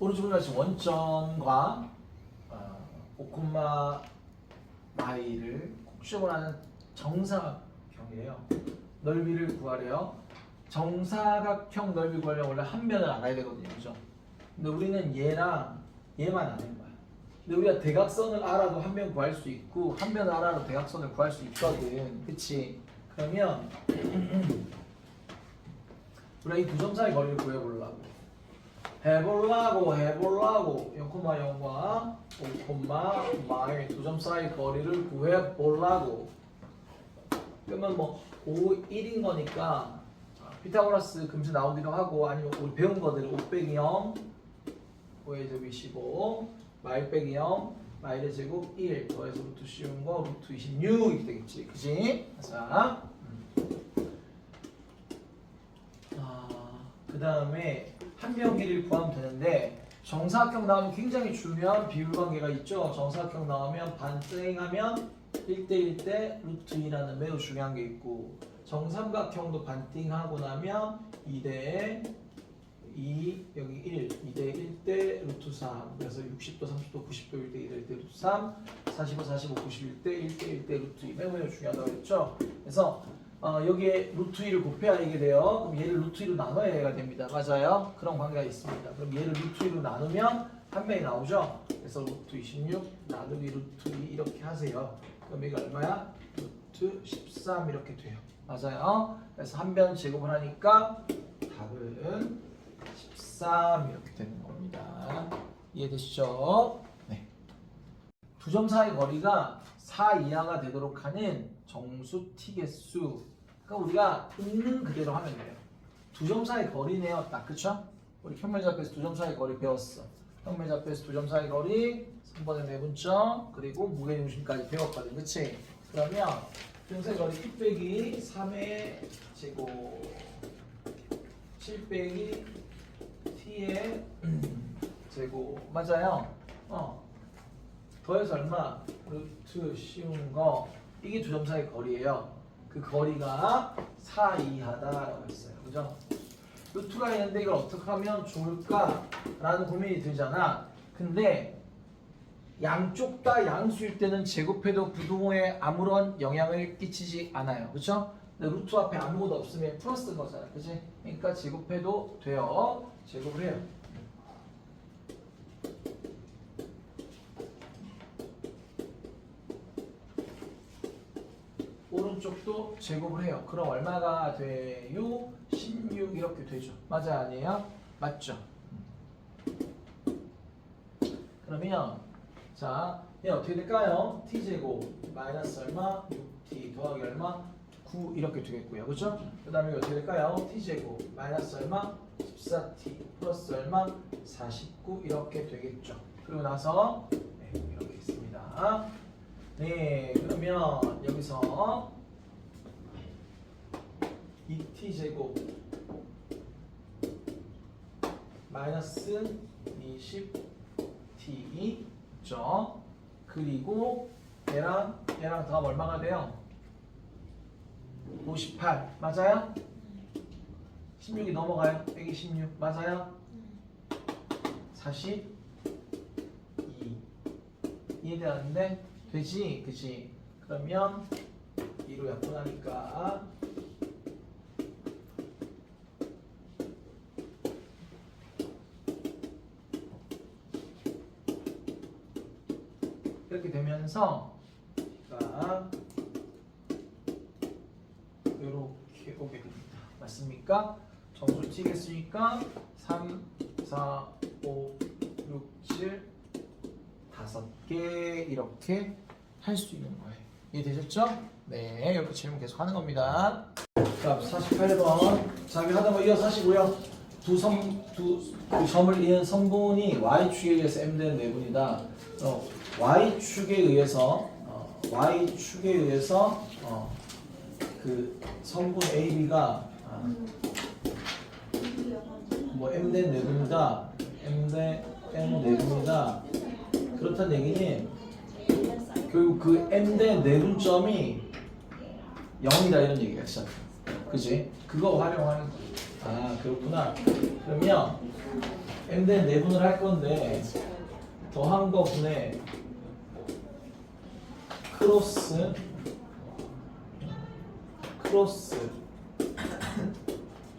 오른쪽으로 가시 원점과 어, 5콤마 y를 곡점을 하는 정사각형이에요. 넓이를 구하래요. 정사각형 넓이 구하려면 원래 한 면을 알아야 되거든요. 그죠? 근데 우리는 얘랑 얘만 아는 거야. 근데 우리가 대각선을 알아도 한 면 구할 수 있고 한 면을 알아도 대각선을 구할 수 있거든. 그치? 그러면 우리가 이 두 점 사이 거리를 구해보려고 해보려고 해보려고. 0,0과 5, 마의 두 점 사이 거리를 구해보려고. 그러면 뭐 5, 1인 거니까 자, 피타고라스 금세 나오기도 하고 아니면 우리 배운 거대로 5 빼기 0 5의 제곱 25 마일 빼기 0 마일의 제곱 1 더해서 루트 씌운 거 루트 26 이렇게 되겠지. 그지? 자 아, 그 다음에 한명 길이를 구하면 되는데 정사각형 나오면 굉장히 중요한 비율 관계가 있죠. 정사각형 나오면 반띵하면 1대1 대 루트 2라는 매우 중요한 게 있고 정삼각형도 반띵하고 나면 2대 2 여기 1 2대 1대 루트 3 그래서 60도 30도 90도 1대 1대 1대 루트 3 45 45 91대 1대 1대 루트 2 매우 매우 중요하다고 했죠. 그래서 어, 여기에 루트 2를 곱해야 이게 돼요. 그럼 얘를 루트 2로 나눠야 얘가 됩니다. 맞아요? 그런 관계가 있습니다. 그럼 얘를 루트 2로 나누면 한 배이 나오죠? 그래서 루트 26 나누기 루트 2 이렇게 하세요. 그럼 이거 얼마야? 루트 13 이렇게 돼요. 맞아요? 그래서 한 변 제곱을 하니까 답은 13 이렇게 되는 겁니다. 이해되시죠? 네. 두 점 사이 거리가 4 이하가 되도록 하는 정수 t 개수. 그러니까 우리가 있는 그대로 하면 돼요. 두 점 사이 거리네요, 딱 그쵸? 우리 평면좌표에서 두 점 사이 거리 배웠어. 평면좌표에서 두 점 사이 거리, 3번의 매분점, 그리고 무게중심까지 배웠거든, 그치? 그러면 사이 거리 1 빼기 3의 제곱 7 빼기 t의 제곱 맞아요? 어. 더해서 얼마? 루트 씌운 거 이게 두 점 사이 거리예요. 그 거리가 4 이하다라고 했어요. 그죠? 루트가 있는데 이걸 어떻게 하면 좋을까라는 고민이 들잖아. 근데 양쪽 다 양수일 때는 제곱해도 부동호에 아무런 영향을 끼치지 않아요. 그렇죠? 루트 앞에 아무것도 없으면 플러스인 거잖아. 그지? 그러니까 제곱해도 돼요. 제곱을 해요. 오른쪽도 제곱을 해요. 그럼 얼마가 돼요? 16 이렇게 되죠. 맞아 아니에요? 맞죠? 그러면 자, 얘 어떻게 될까요? t 제곱 마이너스 얼마? 6t 더하기 얼마? 9 이렇게 되겠고요. 그렇죠? 그다음에 어떻게 될까요? t 제곱 마이너스 얼마? 14t 플러스 얼마? 49 이렇게 되겠죠. 그리고 나서 네, 이렇게 있습니다. 네, 그러면 여기서 2t 제곱 마이너스 20t 죠 그리고 얘랑 얘랑 더하면 얼마가 돼요? 58 맞아요? 16이 넘어가요? 126 맞아요? 42 이해되는데 되지? 그지? 그러면 2로 약분하니까 이렇게 되면서 가 이렇게 오게 됩니다. 맞습니까? 정수 튀겠으니까 3, 4, 5, 6, 7 다섯 개 이렇게 할 수 있는 거예요. 이해되셨죠? 네, 이렇게 질문 계속 하는 겁니다. 자, 48번. 자기 하다 뭐 이어서 하시고요. 두 성, 두, 그 점을 이은 성분이 y축에 의해서 m된 내분이다. 어, y축에 의해서, 어, y축에 의해서, 어, 그 성분 AB가 아, 뭐 m된 내분이다. m대 m 내분이다. 그렇다는 얘기는 결국 그 m대 내분점이 0이다 이런 얘기가 시작. 그지? 그거 활용하는 거야. 아 그렇구나. 그러면 m대 내분을 할 건데 더한 거 분의 크로스 크로스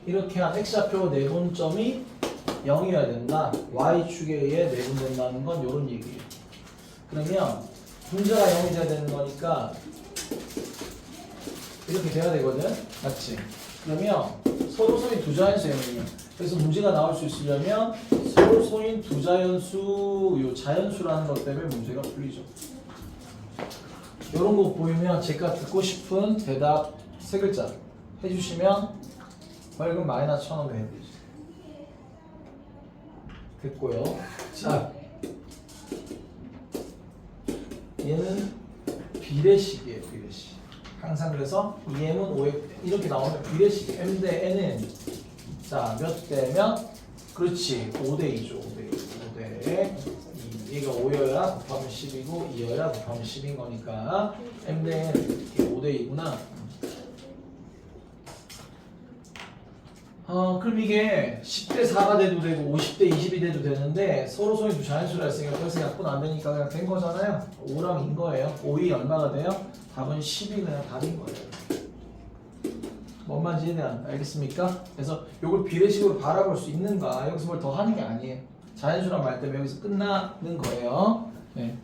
이렇게 한 x좌표 내분점이 0이어야 된다. y축에 의해 내분된다는 건 이런 얘기예요. 그러면 분자가 0이 돼야 되는 거니까 이렇게 돼야 되거든. 맞지? 그러면 서로 소인 두 자연수예요. 그래서 문제가 나올 수 있으려면 서로 소인 두 자연수, 요 자연수라는 것 때문에 문제가 풀리죠. 이런 거 보이면 제가 듣고 싶은 대답 세 글자 해주시면 벌금 마이너스 천원 해드리죠. 됐고요. 자, 얘는 비례식이에요, 비례식. 항상 그래서 EM은 5에 이렇게 나오면 비례식 M 대 N은 자, 몇 대면 그렇지. 5대 2죠. 5대 2. 5대 2. 얘가 5여야 곱하면 10이고 2여야 곱하면 10인 거니까 M 대 N 이게 5대 2구나. 어, 그럼 이게 10대 4가 돼도 되고 50대 20이 돼도 되는데 서로 소위 두 자연수라 했으니까 그래서 약분 안 되니까 그냥 된 거잖아요. 5랑 인 거예요. 5이 얼마가 돼요? 답은 10이 그냥 답인 거예요. 뭔 말인지 이해는 알겠습니까? 그래서 이걸 비례식으로 바라볼 수 있는가 여기서 뭘 더 하는 게 아니에요. 자연수란 말 때문에 여기서 끝나는 거예요. 네.